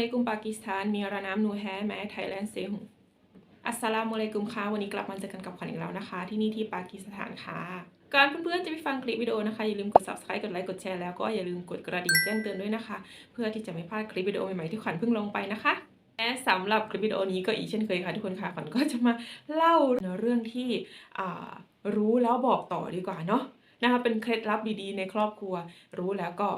อะลัยกุมปากีสถาน มีรานามนูแฮแม้ไทยแลนด์เซฮุงอัสสลามุอะลัยกุมค่ะวันนี้กลับมาเจอกันกับขวัญอีกแล้วนะคะ ที่นี่ที่ปากีสถานค่ะการเพื่อนๆจะไปฟังคลิปวิดีโอนะคะ อย่าลืมกด subscribe กดไลค์กดแชร์แล้วก็อย่าลืมกดกระดิ่งแจ้งเตือนด้วยนะคะ เพื่อที่จะไม่พลาดคลิปวิดีโอใหม่ๆที่ขวัญเพิ่งลงไปนะคะและสำหรับคลิปวิดีโอนี้ก็อีกเช่นเคยค่ะทุกคนค่ะขวัญก็จะมาเล่าเรื่องที่รู้แล้วบอกต่อดีกว่าเนาะนะคะเป็นเคล็ดลับดีๆ ในครอบครัว รู้แล้วก็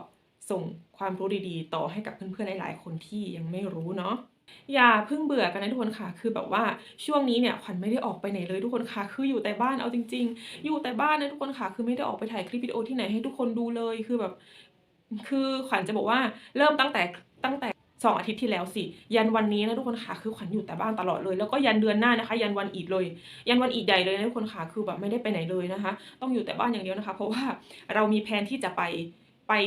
ส่งความรู้ดีๆ ต่อให้กับเพื่อนๆหลายๆ คนที่ยังไม่รู้เนาะอย่าเพิ่งเบื่อกันนะทุกคนค่ะ คือแบบว่าช่วงนี้เนี่ยขวัญไม่ได้ออกไปไหนเลยทุกคนค่ะ คืออยู่แต่บ้านเอาจริง ๆ อยู่แต่บ้านนะทุกคนค่ะ คือไม่ได้ออกไปถ่ายคลิปวิดีโอที่ไหนให้ทุกคนดูเลย คือแบบ คือขวัญจะบอกว่าเริ่มตั้งแต่ตั้งแต่สองอาทิตย์ที่แล้วสิ ยันวันนี้นะทุกคนค่ะคือขวัญอยู่แต่บ้านตลอดเลย แล้วก็ยันเดือนหน้านะคะ ยันวันอีดเลย ยันวันอีดใหญ่เลยนะทุกคนค่ะคือแบบไม่ได้ไปไหนเลยนะคะ ต้องอยู่แต่บ้านอย่างเดียวนะคะ เพราะว่าเรามีแผนที่จะไป ไป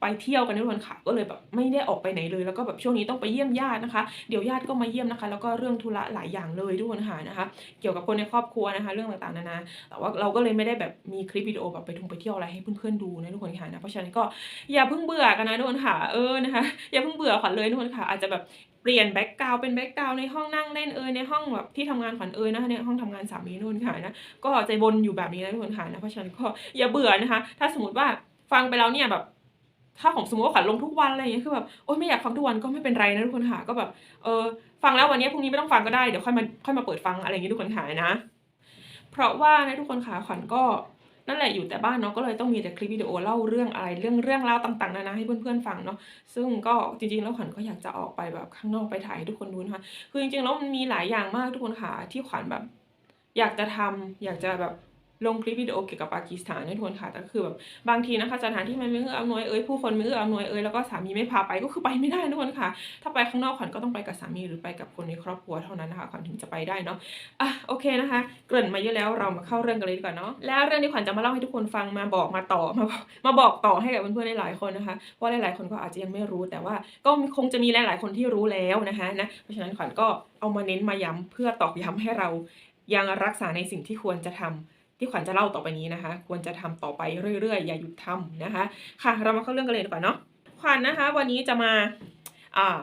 ไปเที่ยวกันทุกคนค่ะ ก็เลยแบบไม่ได้ออกไปไหนเลย แล้วก็แบบช่วงนี้ต้องไปเยี่ยมญาตินะคะ เดี๋ยวญาติก็มาเยี่ยมนะคะ แล้วก็เรื่องธุระหลายอย่างเลยทุกคนค่ะนะคะ เกี่ยวกับคนในครอบครัวนะคะ เรื่องต่างๆนานา แต่ว่าเราก็เลยไม่ได้แบบมีคลิปวิดีโอแบบไปท่งไปเที่ยวอะไรให้เพื่อนๆดูนะทุกคนค่ะนะ เพราะฉะนั้นก็อย่าเพิ่งเบื่อกันนะทุกคนค่ะ เออนะคะ อย่าเพิ่งเบื่อขวัญเลยทุกคนค่ะ อาจจะแบบเปลี่ยนแบ็กกราวเป็นแบ็กกราวในห้องนั่งเล่นเอยในห้องแบบที่ทำงานขวัญเอยนะคะในห้องทำงานสามีนู่นค่ะนะก็ใจบนอยู่แบบนี้นะทุกคนค่ะนะเพราะฉะนั้นก็อย่าเบื่อนะคะ ถ้าสมมติว่าฟังไปแล้วเนี่ยแบบ ถ้าของสมมติว่าขวัญลงทุกวันอะไรอย่างเงี้ยคือแบบโอ๊ยไม่อยากฟังทุกวันก็ไม่เป็นไรนะทุกคนค่ะก็แบบเออฟังแล้ววันนี้พรุ่งนี้ไม่ต้องฟังก็ได้เดี๋ยวค่อยมาค่อยมาเปิดฟังอะไรอย่างเงี้ยทุกคนค่ะนะ เพราะว่านะทุกคนค่ะขวัญก็นั่นแหละอยู่แต่บ้านเนาะก็เลยต้องมีแต่คลิปวิดีโอเล่าเรื่องอะไรเรื่องเรื่องเล่าต่างๆนานาให้เพื่อนๆฟังเนาะซึ่งก็จริงๆแล้วขวัญก็อยากจะออกไปแบบข้างนอกไปถ่ายให้ทุกคนดูนะคะคือจริงๆแล้วมันมีหลายอย่างมากทุกคนค่ะที่ขวัญแบบ อยากจะทำอยากจะแบบ ลงคลิปวิดีโอเกี่ยวกับปากีสถานให้ทุกคนค่ะแต่คือแบบบางทีนะคะสถานที่มันไม่เอื้ออำนวยเอ้ยผู้คนไม่เอื้ออำนวยเอ้ยแล้วก็สามีไม่พาไปก็คือไปไม่ได้ทุกคนค่ะ ถ้าไปข้างนอกขวัญก็ต้องไปกับสามีหรือไปกับคนในครอบครัวเท่านั้นนะคะขวัญถึงจะไปได้เนาะอะโอเคนะคะ เกริ่นมาเยอะแล้วเรามาเข้าเรื่องกันเลยดีกว่าเนาะแล้วเรื่องที่ขวัญจะมาเล่าให้ทุกคนฟังมาบอกมาต่อมาบอกมาบอกต่อให้กับเพื่อนๆหลายๆคนนะคะเพราะหลายๆคนก็อาจจะยังไม่รู้แต่ว่าก็คงจะมีหลายๆคนที่รู้แล้วนะคะนะเพราะฉะนั้นขวัญก็เอามาเน้นมาย้ำเพื่อตอกย้ำให้เรายังรักษาในสิ่งที่ควรจะทำ ที่ขวัญจะเล่าต่อไปนี้นะคะ ควรจะทำต่อไปเรื่อยๆ อย่าหยุดทำนะคะ ค่ะ เรามาเข้าเรื่องกันเลยดีกว่าเนาะขวัญนะคะ วันนี้จะมาอ่า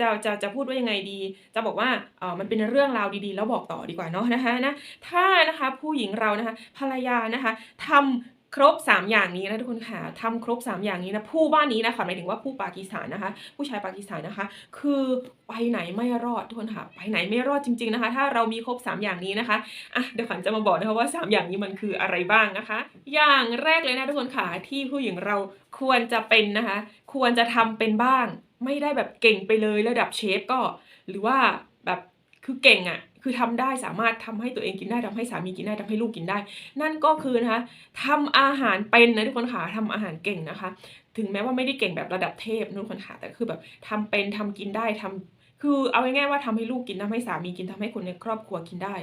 จะจะจะพูดว่ายังไงดี จะบอกว่าเออมันเป็นเรื่องราวดีๆ แล้วบอกต่อดีกว่าเนาะนะคะนะ ถ้านะคะผู้หญิงเรานะคะ ภรรยานะคะทำ ครบ 3 อย่างนี้นะทุกคนค่ะทำครบ 3 อย่างนี้นะผู้บ้านนี้นะคะหมายถึงว่าผู้ปากีสถานนะคะ ผู้ชายปากีสถานนะคะ คือไปไหนไม่รอดทุกคนค่ะไปไหนไม่รอดจริง ๆนะคะ ถ้าเรามีครบ 3 อย่างนี้นะคะอะเดี๋ยวขวัญจะมาบอกนะคะว่า 3 อย่างนี้มันคืออะไรบ้างนะคะ อย่างแรกเลยนะทุกคนค่ะที่ผู้หญิงเราควรจะเป็นนะคะ ควรจะทำเป็นบ้าง ไม่ได้แบบเก่งไปเลยระดับเชฟก็ หรือว่าแบบคือเก่งอะ่ะ คือทำได้สามารถทำให้ตัวเองกินได้ทำให้สามีกินได้ทำให้ลูกกินได้ นั่นก็คือนะคะทำอาหารเป็นนะทุกคนค่ะทำอาหารเก่งนะคะ ถึงแม้ว่าไม่ได้เก่งแบบระดับเทพนะทุกคนค่ะแต่คือแบบทำเป็นทำกินได้ทำคือเอาง่ายๆว่าทำให้ลูกกินทำให้สามีกินทำให้คนในครอบครัวกินได้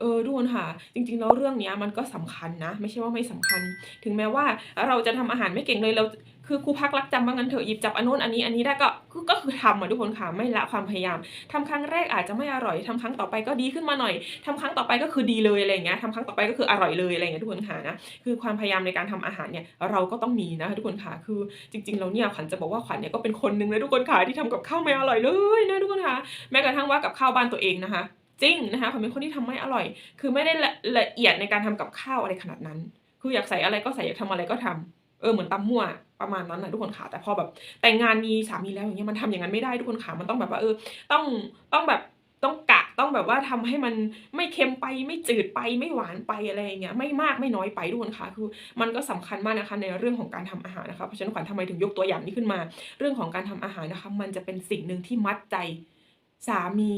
เออทุกคนค่ะ จริงๆแล้วเรื่องนี้มันก็สำคัญนะ ไม่ใช่ว่าไม่สำคัญ ถึงแม้ว่าเราจะทำอาหารไม่เก่งเลยเราคือครูพักรักจำว่างั้นเถอะหยิบจับอันโน้นอันนี้อันนี้ได้ก็ก็ก็คือทำอะทุกคนค่ะไม่ละความพยายามทำครั้งแรกอาจจะไม่อร่อยทำครั้งต่อไปก็ดีขึ้นมาหน่อยทำครั้งต่อไปก็คือดีเลยอะไรเงี้ยทำครั้งต่อไปก็คืออร่อยเลยอะไรเงี้ยทุกคนค่ะนะคือความพยายามในการทำอาหารเนี่ยเราก็ต้องมีนะทุกคนค่ะคือจริงๆแล้วเนี่ยขวัญจะบอกว่าขวัญเนี่ยก็เป็นคนหนึ่งเลยทุกคนค่ะที่ทำกับข้าวไม่อร่อยเลยนะทุกคนค่ะแม้กระทั่งว่ากับข้าวบ้านตัวเองนะคะ จริงนะคะเขวัญเป็นคนที่ทำไม่อร่อย คือไม่ได้ละเอียดในการทำกับข้าวอะไรขนาดนั้น คืออยากใส่อะไรก็ใส่อยากทำอะไรก็ทำเออเหมือนตำมั่วประมาณนั้นนะทุกคนค่ะแต่พอแบบแต่งงานมีสามีแล้วอย่างเงี้ยมันทำอย่างนั้นไม่ได้ทุกคนค่ะมันต้องแบบว่าเออต้องต้องแบบต้องกะต้องแบบว่าทำให้มันไม่เค็มไปไม่จืดไปไม่หวานไปอะไรอย่างเงี้ยไม่มากไม่น้อยไปทุกคนค่ะคือมันก็สำคัญมากนะคะในเรื่องของการทำอาหารนะคะเพราะฉะนั้นขวัญทำไมถึงยกตัวอย่างนี้ขึ้นมา เรื่องของการทำอาหารนะคะ มันจะเป็นสิ่งหนึ่งที่มัดใจ สามี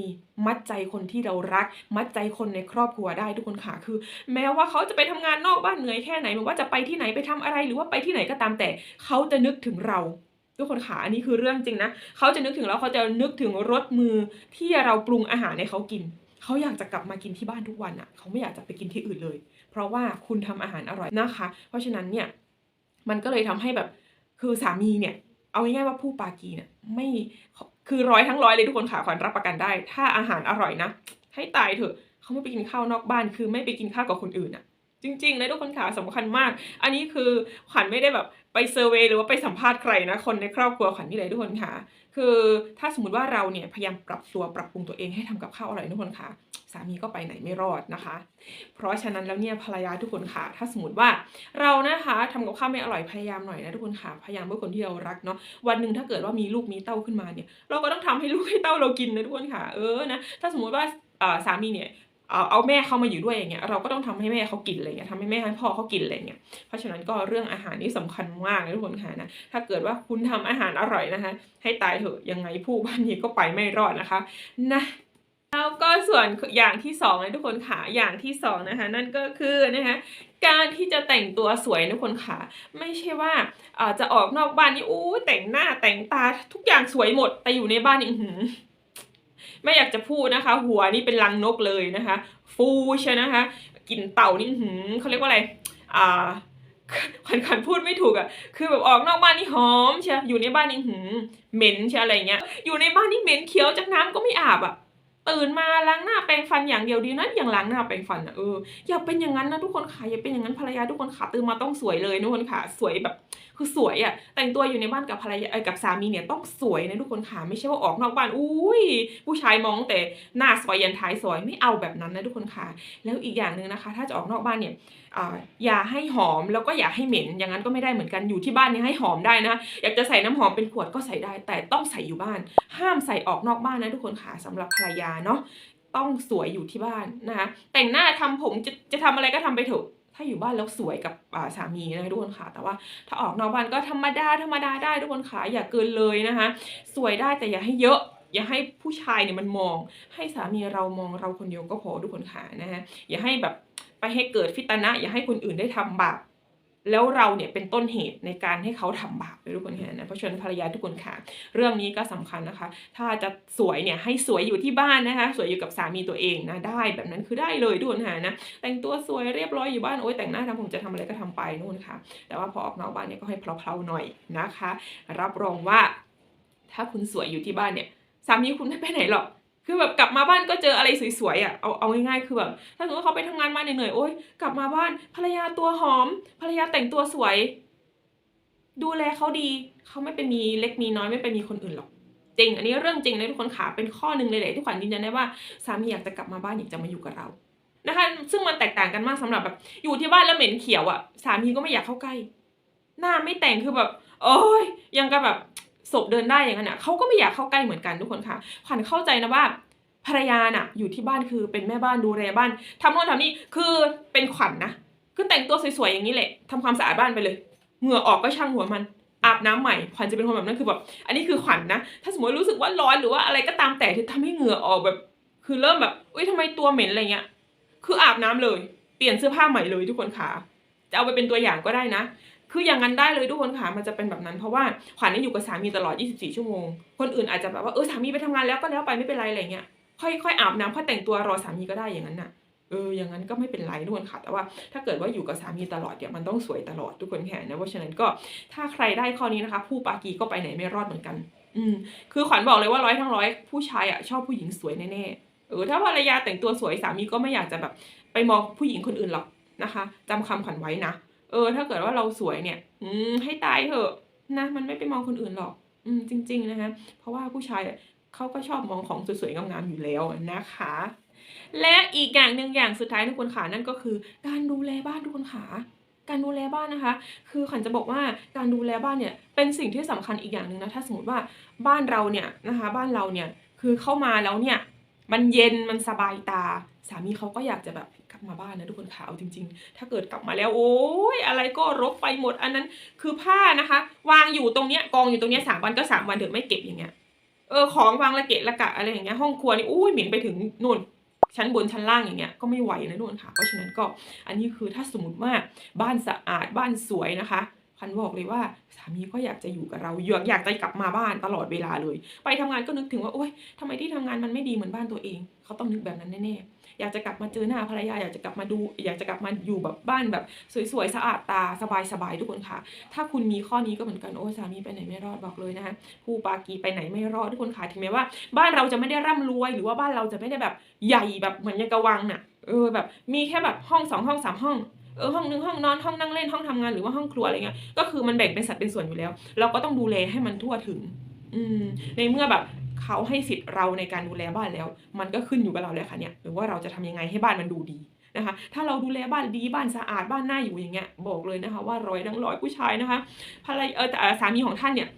มัดใจคนที่เรารัก มัดใจคนในครอบครัวได้ทุกคนค่ะคือ แม้ว่าเขาจะไปทำงานนอกบ้านเหนื่อยแค่ไหนไม่ว่าจะไปที่ไหนไปทำอะไรหรือว่าไปที่ไหนก็ตามแต่เขาจะนึกถึงเราทุกคนค่ะอันนี้คือเรื่องจริงนะเขาจะนึกถึงเราเขาจะนึกถึงรสมือที่เราปรุงอาหารให้เขากินเขาอยากจะกลับมากินที่บ้านทุกวันอะเขาไม่อยากจะไปกินที่อื่นเลย เพราะว่าคุณทำอาหารอร่อยนะคะ เพราะฉะนั้นเนี่ยมันก็เลยทำให้แบบคือสามีเนี่ยเอาง่ายๆว่าผู้ปากีเนี่ยไม่ คือร้อยทั้งร้อยเลยทุกคนค่ะขวัญรับประกันได้ ถ้าอาหารอร่อยนะ ให้ตายเถอะเขาไม่ไปกินข้าวนอกบ้าน คือไม่ไปกินข้าวกับคนอื่นอะ จริงๆนะทุกคนค่ะสำคัญมาก อันนี้คือขวัญไม่ได้แบบไปเซอร์เวยหรือว่าไปสัมภาษณ์ใครนะ คนในครอบครัวขวัญนี่เลยทุกคนค่ะ คือถ้าสมมติว่าเราเนี่ยพยายามปรับตัวปรับปรุงตัวเองให้ทำกับข้าวอร่อยทุกคนค่ะ สามีก็ไปไหนไม่รอดนะคะ เพราะฉะนั้นแล้วเนี่ยภรรยาทุกคนค่ะ ถ้าสมมติว่าเรานะคะทำกับข้าวไม่อร่อยพยายามหน่อยนะทุกคนค่ะ พยายามเพื่อคนที่เรารักเนาะ วันหนึ่งถ้าเกิดว่ามีลูกมีเต้าขึ้นมาเนี่ย เราก็ต้องทำให้ลูกให้เต้าเรากินนะทุกคนค่ะ เออ นะ ถ้าสมมติว่าสามีเนี่ย เอาเอาแม่เข้ามาอยู่ด้วยอย่างเงี้ยเราก็ต้องทำให้แม่เขากินอะไรเงี้ยทำให้แม่ให้พ่อเขากินอะไรเงี้ยเพราะฉะนั้นก็เรื่องอาหารนี่สำคัญมากนะทุกคนค่ะนะถ้าเกิดว่าคุณทำอาหารอร่อยนะคะ ให้ตายเถอะยังไงผู้บ้านนี้ก็ไปไม่รอดนะคะนะแล้วก็ส่วนอย่างที่สองนะทุกคนค่ะอย่างที่สองนะคะนั่นก็คือนะคะการที่จะแต่งตัวสวยนะทุกคนค่ะไม่ใช่ว่าจะออกนอกบ้านนี่อู้แต่งหน้าแต่งตาทุกอย่างสวยหมดแต่อยู่ในบ้านนี่อื้อหือ ไม่อยากจะพูดนะคะ หัวนี่เป็นรังนกเลยนะคะ ฟูใช่นะคะกลิ่นเต่านี่หืมเขาเรียกว่าอะไรอ่าขันขันพูดไม่ถูกอะ่ะ คือแบบออกนอกบ้านนี่หอมใช่อยู่ในบ้านนี่หืมเหม็นใช่อะไรเงี้ย อยู่ในบ้านนี่เหม็นเขียวจากน้ำก็ไม่อาบอะ่ะ ตื่นมาล้างหน้าแปรงฟันอย่างเดียวดีนะอย่างล้างหน้าแปรงฟันอะเอออย่าเป็นอย่างนั้นนะทุกคนค่ะอย่าเป็นอย่างนั้นภรรยาทุกคนค่ะตื่นมาต้องสวยเลยทุกคนค่ะสวยแบบคือสวยอะ่ะแต่งตัวอยู่ในบ้านกับภรรยาเอ้กับสามีเนี่ยต้องสวยนะทุกคนค่ะไม่ใช่ว่าออกนอกบ้านอุ้ยผู้ชายมองแต่หน้าสวยยันท้ายสวยไม่เอาแบบนั้นนะทุกคนค่ะแล้วอีกอย่างหนึ่งนะคะ ถ้าจะออกนอกบ้านเนี่ย อย่าให้หอมแล้วก็อย่าให้เหม็น อย่างนั้นก็ไม่ได้เหมือนกันอยู่ที่บ้านนี่ให้หอมได้นะ อยากจะใส่น้ำหอมเป็นขวดก็ใส่ได้ แต่ต้องใส่อยู่บ้าน ห้ามใส่ออกนอกบ้านนะทุกคนค่ะสำหรับภรรยาเนาะต้องสวยอยู่ที่บ้านนะคะแต่งหน้าทำผมจะจะทำอะไรก็ทำไปเถอะถ้าอยู่บ้านแล้วสวยกับสามีนะทุกคนค่ะ แต่ว่าถ้าออกนอกบ้านก็ธรรมดาธรรมดาได้ทุกคนค่ะอย่าเกินเลยนะคะ สวยได้แต่อย่าให้เยอะอย่าให้ผู้ชายเนี่ยมันมอง ให้สามีเรามองเราคนเดียวก็พอทุกคนค่ะนะฮะอย่าให้แบบ ไปให้เกิดฟิตนะ อย่าให้คนอื่นได้ทำบาปแล้วเราเนี่ยเป็นต้นเหตุในการให้เขาทำบาปเลยทุกคนค่ะนะเพราะฉะนั้นภรรยาทุกคนค่ะ เรื่องนี้ก็สำคัญนะคะ ถ้าจะสวยเนี่ยให้สวยอยู่ที่บ้านนะคะ สวยอยู่กับสามีตัวเองนะได้แบบนั้นคือได้เลยทุกคนค่ะนะแต่งตัวสวยเรียบร้อยอยู่บ้านโอ๊ยแต่งหน้าทำผมจะทำอะไรก็ทำไปนู่นค่ะ แต่ว่าพอออกนอกบ้านเนี่ยก็ให้เพลาๆหน่อยนะคะ รับรองว่า ถ้าคุณสวยอยู่ที่บ้านเนี่ย สามีคุณไม่ไปไหนหรอก คือแบบกลับมาบ้านก็เจออะไรสวยๆอะเอาเอาง่ายๆคือแบบถ้าสมมติว่าเขาไปทำงานมาเหนื่อยๆโอ๊ยกลับมาบ้านภรรยาตัวหอม ภรรยาแต่งตัวสวย ดูแลเขาดีเขาไม่ไปมีเล็กมีน้อยไม่ไปมีคนอื่นหรอกจริง อันนี้เรื่องจริงนะทุกคนขาเป็นข้อหนึ่งเลยแหละที่ขวัญยืนยันได้ว่าสามีอยากจะกลับมาบ้านอยากจะมาอยู่กับเรานะคะ ซึ่งมันแตกต่างกันมากสำหรับแบบ อยู่ที่บ้านแล้วเหม็นเขียวอะสามีก็ไม่อยากเข้าใกล้ หน้าไม่แต่งคือแบบ โอ้ยยังกับแบบ ศพเดินได้อย่างนั้นอะเขาก็ไม่อยากเข้าใกล้เหมือนกันทุกคนค่ะขวัญเข้าใจนะว่าภรรยาน่ะ อยู่ที่บ้านคือเป็นแม่บ้านดูแลบ้านทำโน่นทำนี่คือเป็นขวัญนะคือแต่งตัวสวยๆอย่างนี้แหละทำความสะอาดบ้านไปเลยเหงื่อออกก็ช่างหัวมันอาบน้ำใหม่ขวัญจะเป็นคนแบบนั้นคือแบบอันนี้คือขวัญนะ ถ้าสมมติรู้สึกว่าร้อนหรือว่าอะไรก็ตามแต่ที่ทำให้เหงื่อออกแบบ คือเริ่มแบบอุ้ยทำไมตัวเหม็นอะไรเงี้ยคืออาบน้ำเลย เปลี่ยนเสื้อผ้าใหม่เลยทุกคนค่ะจะเอาไปเป็นตัวอย่างก็ได้นะ คืออย่างนั้นได้เลยทุกคนค่ะมันจะเป็นแบบนั้น เพราะว่าขวัญนี่อยู่กับสามีตลอด 24 ชั่วโมง คนอื่นอาจจะแบบว่าเออสามีไปทำงานแล้วก็แล้วไปไม่เป็นไรอะไรเงี้ยค่อยค่อยอาบน้ำค่อยแต่งตัวรอสามีก็ได้อย่างนั้นน่ะเอออย่างนั้นก็ไม่เป็นไรทุกคนค่ะ แต่ว่าถ้าเกิดว่าอยู่กับสามีตลอดเนี่ยมันต้องสวยตลอดทุกคนแค่นะเพราะฉะนั้นก็ถ้าใครได้ข้อนี้นะคะ ผู้ปากีก็ไปไหนไม่รอดเหมือนกัน อืมคือขวัญบอกเลยว่าร้อยทั้งร้อยผู้ชายอะชอบผู้หญิงสวยแน่ๆเออถ้าภรรยาแต่งตัวสวยสามีก็ไม่อยากจะแบบไปมองผู้หญิงคนอื่นหรอกนะคะจำคำขวัญไว้นะ เออ ถ้าเกิดว่าเราสวยเนี่ย อืมให้ตายเถอะนะมันไม่ไปมองคนอื่นหรอก อืมจริง ๆนะคะเพราะว่าผู้ชายเขาก็ชอบมองของสวยๆงามๆอยู่แล้วนะคะ และอีกอย่างหนึ่งอย่างสุดท้ายทุกคนขานั่นก็คือ การดูแลบ้านทุกคนขาการดูแลบ้านนะคะ คือขวัญจะบอกว่าการดูแลบ้านเนี่ยเป็นสิ่งที่สำคัญอีกอย่างหนึ่งนะ ถ้าสมมติว่าบ้านเราเนี่ยนะคะ บ้านเราเนี่ยคือเข้ามาแล้วเนี่ย มันเย็นมันสบายตา สามีเขาก็อยากจะแบบกลับมาบ้านนะทุกคนขาเอาจริง ๆ ถ้าเกิดกลับมาแล้วโอ้ยอะไรก็รกไปหมด อันนั้นคือผ้านะคะ วางอยู่ตรงเนี้ยกองอยู่ตรงเนี้ยสามวันก็สามวันเถอะไม่เก็บอย่างเงี้ยเออของวางละเกะละกะอะไรอย่างเงี้ยห้องครัวนี่อุ้ยเหม็นไปถึงนู่นชั้นบนชั้นล่างอย่างเงี้ยก็ไม่ไหวนะทุกคนค่ะ เพราะฉะนั้นก็อันนี้คือถ้าสมมติว่าบ้านสะอาดบ้านสวยนะคะพันบอกเลยว่าสามีก็อยากจะอยู่กับเราอยากอยากจะกลับมาบ้านตลอดเวลาเลย ไปทำงานก็นึกถึงว่าโอ๊ยทำไมที่ทำงานมันไม่ดีเหมือนบ้านตัวเอง เขาต้องนึกแบบนั้นแน่ๆ อยากจะกลับมาเจอหน้าภรรยาอยากจะกลับมาดู อยากจะกลับมาอยู่แบบบ้านแบบสวยๆสะอาดตาสบายๆทุกคนค่ะ ถ้าคุณมีข้อนี้ก็เหมือนกันโอ้สามีไปไหนไม่รอดบอกเลยนะคะผู้ปากีไปไหนไม่รอดทุกคนค่ะถึงแม้ว่า บ้านเราจะไม่ได้ร่ำรวย หรือว่าบ้านเราจะไม่ได้แบบใหญ่แบบเหมือนยังกะวังน่ะเออแบบมีแค่แบบห้องสองห้องสามห้องเออห้องนึงห้องนอนห้องนั่งเล่นห้องทำงานหรือว่าห้องครัวอะไรเงี้ยก็คือมันแบ่งเป็นสัดเป็นส่วนอยู่แล้ว เราก็ต้องดูแลให้มันทั่วถึง อืมในเมื่อแบบ เขาให้สิทธิ์เราในการดูแลบ้านแล้ว มันก็ขึ้นอยู่กับเราแล้วค่ะเนี่ยหรือว่าเราจะทำยังไงให้บ้านมันดูดีนะคะ ถ้าเราดูแลบ้านดีบ้านสะอาดบ้านน่าอยู่อย่างเงี้ยบอกเลยนะคะ ว่าร้อยทั้งร้อยผู้ชายนะคะภรรยาเออสามีของท่านเนี่ย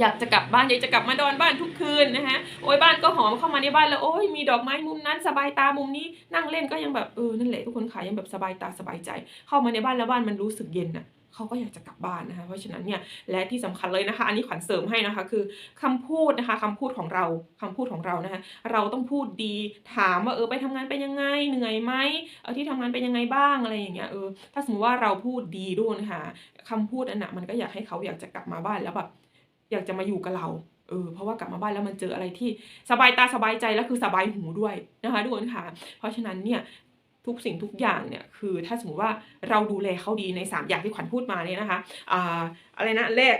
อยากจะกลับบ้านอยากจะกลับมาดอนบ้านทุกคืนนะคะโอ้ยบ้านก็หอมเข้ามาในบ้านแล้วโอ้ยมีดอกไม้มุมนั้นสบายตามุมนี้นั่งเล่นก็ยังแบบเออนั่นแหละทุกคนขายยังแบบสบายตาสบายใจ เข้ามาในบ้านแล้วบ้านมันรู้สึกเย็นน่ะ เขาก็อยากจะกลับบ้านนะคะ เพราะฉะนั้นเนี่ยและที่สำคัญเลยนะคะ อันนี้ขวัญเสริมให้นะคะ คือคำพูดนะคะคำพูดของเราคำพูดของเรานะคะ เราต้องพูดดีถามว่าเออไปทำงานเป็นยังไงเหนื่อยไหมเออที่ทำงานเป็นยังไงบ้างอะไรอย่างเงี้ยเออถ้าสมมติว่าเราพูดดีด้วยนะคะคำพูดอันน่ะมันก็อยากให้เขาอยากจะกลับมาบ้านแล้วแบบอยากจะมาอยู่กับเราเออเพราะว่ากลับมาบ้านแล้วมันเจออะไรที่สบายตาสบายใจแล้วคือสบายหูด้วยนะคะทุกคนค่ะ เพราะฉะนั้นเนี่ย ทุกสิ่งทุกอย่างเนี่ยคือถ้าสมมติว่าเราดูแลเขาดีใน 3 อย่างที่ขวัญพูดมาเนี่ยนะคะอ่าอะไรนะแรก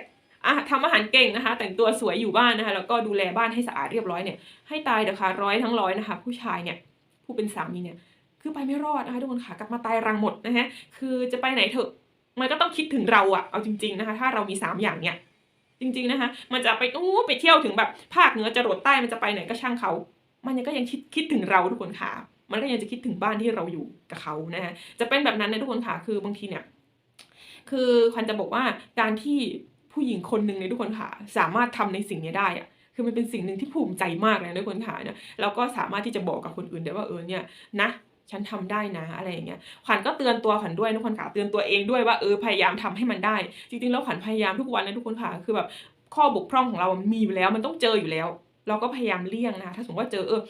อะทำอาหารเก่งนะคะ แต่งตัวสวยอยู่บ้านนะคะ แล้วก็ดูแลบ้านให้สะอาดเรียบร้อยเนี่ยให้ตายเถอะค่ะร้อยทั้งร้อยนะคะ ผู้ชายเนี่ยผู้เป็นสามีเนี่ยคือไปไม่รอดนะคะทุกคนค่ะกลับมาตายรังหมดนะคะคือจะไปไหนเถอะมันก็ต้องคิดถึงเราอะเอาจริงๆนะคะ ถ้าเรามี 3 อย่างเนี่ยจริงๆนะคะ มันจะไปอู้ไปเที่ยวถึงแบบภาคเหนือจรดใต้มันจะไปไหนก็ช่างเขา มันยังก็ยังคิดคิดถึงเราทุกคนค่ะ มันก็ยังจะคิดถึงบ้านที่เราอยู่กับเขานะฮะจะเป็นแบบนั้นนะทุกคนค่ะคือบางทีเนี่ย คือควันจะบอกว่าการที่ผู้หญิงคนหนึ่งในทุกคนค่ะ สามารถทำในสิ่งนี้ได้อะคือมันเป็นสิ่งหนึ่งที่ภูมิใจมากเลยนะทุกคนค่ะเนี่ยแล้วก็สามารถที่จะบอกกับคนอื่นได้ว่าเออเนี่ยนะฉันทำได้นะอะไรอย่างเงี้ยขวัญก็เตือนตัวขวัญด้วยทุกคนค่ะเตือนตัวเองด้วยว่าเออพยายามทำให้มันได้ จริงๆแล้วขวัญพยายามทุกวันนะทุกคนค่ะคือแบบข้อบกพร่องของเรามันมีอยู่แล้ว มันต้องเจออยู่แล้ว เราก็พยายามเลี่ยงนะถ้าสมมติว่าเจอเออ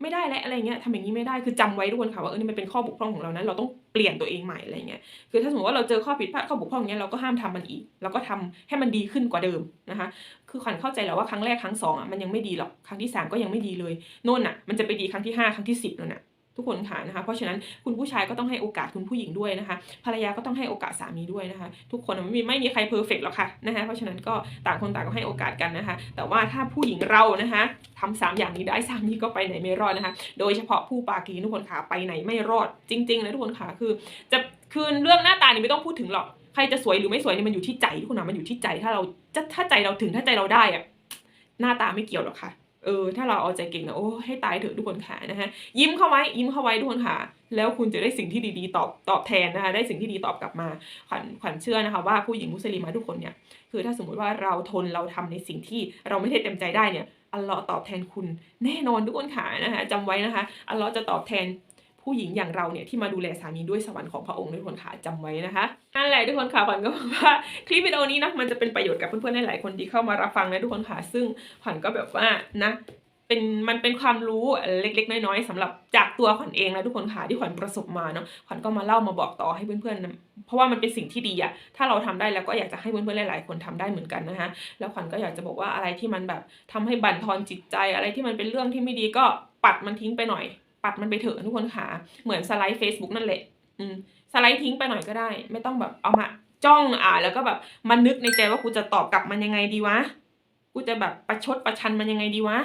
ไม่ได้และอะไรเงี้ยทำอย่างนี้ไม่ได้คือจำไว้ทุกคนค่ะว่าเออนี่มันเป็นข้อบกพร่องของเรานะเราต้องเปลี่ยนตัวเองใหม่อะไรเงี้ยคือถ้าสมมติว่าเราเจอข้อผิดพลาดข้อบกพร่องเนี้ยเราก็ห้ามทำมันอีกเราก็ทำให้มันดีขึ้นกว่าเดิมนะคะ คือขวัญเข้าใจแล้วว่าครั้งแรกครั้งสองอะมันยังไม่ดีหรอกครั้งที่สามก็ยังไม่ดีเลยโน่นอะมันจะไปดีครั้งที่ห้าครั้งที่สิบนั่นอะ ทุกคนค่ะนะคะ เพราะฉะนั้นคุณผู้ชายก็ต้องให้โอกาสคุณผู้หญิงด้วยนะคะ ภรรยาก็ต้องให้โอกาสสามีด้วยนะคะ ทุกคนไม่มีไม่มีใครเพอร์เฟกต์หรอกค่ะนะคะ เพราะฉะนั้นก็ต่างคนต่างก็ให้โอกาสกันนะคะ แต่ว่าถ้าผู้หญิงเรานะคะทำสามอย่างนี้ได้สามีก็ไปไหนไม่รอดนะคะ โดยเฉพาะผู้ปากีทุกคนค่ะไปไหนไม่รอด จริงๆนะทุกคนค่ะคือ จะคือเรื่องหน้าตานี่ไม่ต้องพูดถึงหรอกใครจะสวยหรือไม่สวยนี่มันอยู่ที่ใจทุกคนนะมันอยู่ที่ใจถ้าเราถ้าใจเราถึงถ้าใจเราได้อะหน้าตาไม่เกี่ยวหรอกค่ะ เออถ้าเราเอาใจเก่งนะโอ้ให้ตายเถอะทุกคนค่ะนะฮะยิ้มเข้าไว้ยิ้มเข้าไว้ทุกคนค่ะ แล้วคุณจะได้สิ่งที่ดีๆตอบตอบแทนนะคะได้สิ่งที่ดีตอบกลับมาขวัญขวัญเชื่อนะคะว่าผู้หญิงมุสลิมทุกคนเนี่ยคือถ้าสมมุติว่าเราทนเราทำในสิ่งที่เราไม่ได้เต็มใจได้เนี่ยอัลลอฮ์ตอบแทนคุณแน่นอนทุกคนค่ะนะคะจำไว้นะคะอัลลอฮ์จะตอบแทน ผู้หญิงอย่างเราเนี่ยที่มาดูแลสามีด้วยสวรรค์ของพระองค์ทุกคนค่ะจำไว้นะคะนั่นแหละทุกคนค่ะขวัญก็หวังว่าคลิปวิดีโอนี้นะมันจะเป็นประโยชน์กับเพื่อนๆหลายๆคนที่เข้ามารับฟังนะทุกคนค่ะซึ่งขวัญก็แบบว่านะเป็นมันเป็นความรู้เล็กๆ น้อยๆสำหรับจากตัวขวัญเองนะทุกคนค่ะที่ขวัญประสบมาเนาะขวัญก็มาเล่ามาบอกต่อให้เพื่อนๆนะเพราะว่ามันเป็นสิ่งที่ดีอะถ้าเราทำได้แล้วก็อยากจะให้เพื่อนๆหลายๆคนทำได้เหมือนกันนะคะแล้วขวัญก็อยากจะบอกว่าอะไรที่มันแบบทำให้บั่นทอนจิตใจอะไรที่มันเป็นเรื่องที่ไม่ดีก็ปัดมันทิ้งไปหน่อย ปัดมันไปเถอะทุกคนค่ะ เหมือนสไลด์ Facebook นั่นแหละ อืม สไลด์ทิ้งไปหน่อยก็ได้ ไม่ต้องแบบเอามาจ้องอ่านแล้วก็แบบมันนึกในใจว่ากูจะตอบกลับมันยังไงดีวะ กูจะแบบประชดประชันมันยังไงดีวะ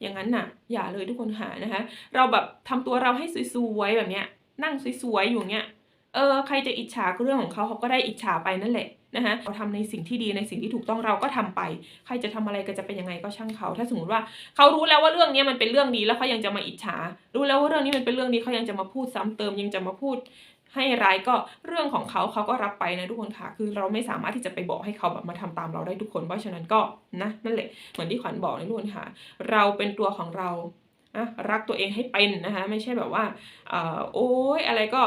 อย่างนั้นน่ะ อย่าเลยทุกคนหานะคะ เราแบบทำตัวเราให้สวยๆแบบเนี้ย นั่งสวยๆอยู่เงี้ย เออ ใครจะอิจฉาก็เรื่องของเขาเขาก็ได้อิจฉาไปนั่นแหละ นะคะเราทำในสิ่งที่ดีในสิ่งที่ถูกต้องเราก็ทำไป ใครจะทำอะไรก็จะเป็นยังไงก็ช่างเขา ถ้าสมมติว่าเขารู้แล้วว่าเรื่องนี้มันเป็นเรื่องดีแล้วเขายังจะมาอิจฉา รู้แล้วว่าเรื่องนี้มันเป็นเรื่องดีเขายังจะมาพูดซ้ำเติมยังจะมาพูดให้ร้ายก็เรื่องของเขาเขาก็รับไปนะทุกคนค่ะ คือเราไม่สามารถที่จะไปบอกให้เขาแบบมาทำตามเราได้ทุกคน เพราะฉะนั้นก็นะนั่นแหละเหมือนที่ขวัญบอกนะทุกคนค่ะ เราเป็นตัวของเราอะรักตัวเองให้เป็นนะคะไม่ใช่แบบว่าเอ่อโอ้ยอะไรก็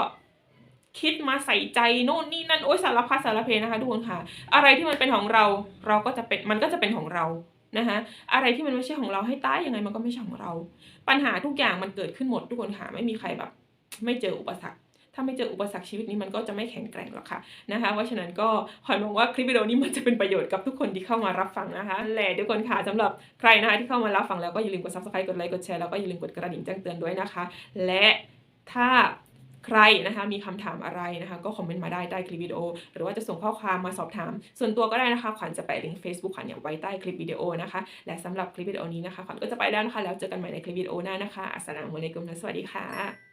คิดมาใส่ใจโน่นนี่นั่นโอ้ยสารพัดสารเพนะคะทุกคนค่ะ อะไรที่มันเป็นของเราเราก็จะเป็นมันก็จะเป็นของเรานะคะอะไรที่มันไม่ใช่ของเราให้ตายยังไงมันก็ไม่ใช่ของเรา ปัญหาทุกอย่างมันเกิดขึ้นหมดทุกคนค่ะไม่มีใครแบบ ไม่เจออุปสรรคถ้าไม่เจออุปสรรคชีวิตนี้มันก็จะไม่แข็งแกร่งหรอกค่ะนะคะเพราะฉะนั้นก็ขวัญมองว่าคลิปวิดีโอนี้มันจะเป็นประโยชน์กับทุกคนที่เข้ามารับฟังนะคะแหละทุกคนค่ะสำหรับใครนะคะที่เข้ามารับฟังแล้วก็อย่าลืมกด subscribe กดไลค์กดแชร์แล้วก็อย่าลืมกดกระดิ่งแจ้งเตือนด้วยนะคะ และถ้า ใครนะคะมีคำถามอะไรนะคะก็คอมเมนต์มาได้ใต้คลิปวิดีโอ หรือว่าจะส่งข้อความมาสอบถาม ส่วนตัวก็ได้นะคะ ขวัญจะแปะลิงก์ Facebook ขวัญเนี่ยไว้ใต้คลิปวิดีโอนะคะ และสำหรับคลิปวิดีโอนี้นะคะ ขวัญก็จะไปแล้วนะคะ แล้วเจอกันใหม่ในคลิปวิดีโอหน้านะคะ อัสสลามุอะลัยกุมและสวัสดีค่ะ